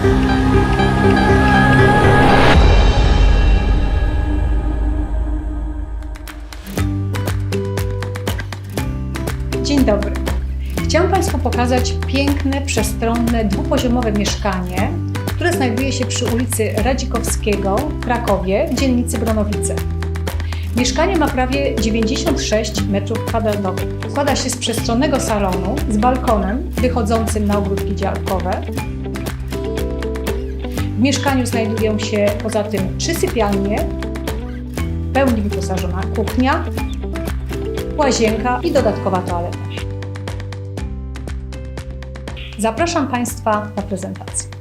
Dzień dobry. Chciałam Państwu pokazać piękne, przestronne, dwupoziomowe mieszkanie, które znajduje się przy ulicy Radzikowskiego w Krakowie w dzielnicy Bronowice. Mieszkanie ma prawie 96 m2. Składa się z przestronnego salonu z balkonem wychodzącym na ogródki działkowe w mieszkaniu znajdują się poza tym trzy sypialnie, w pełni wyposażona kuchnia, łazienka i dodatkowa toaleta. Zapraszam Państwa na prezentację.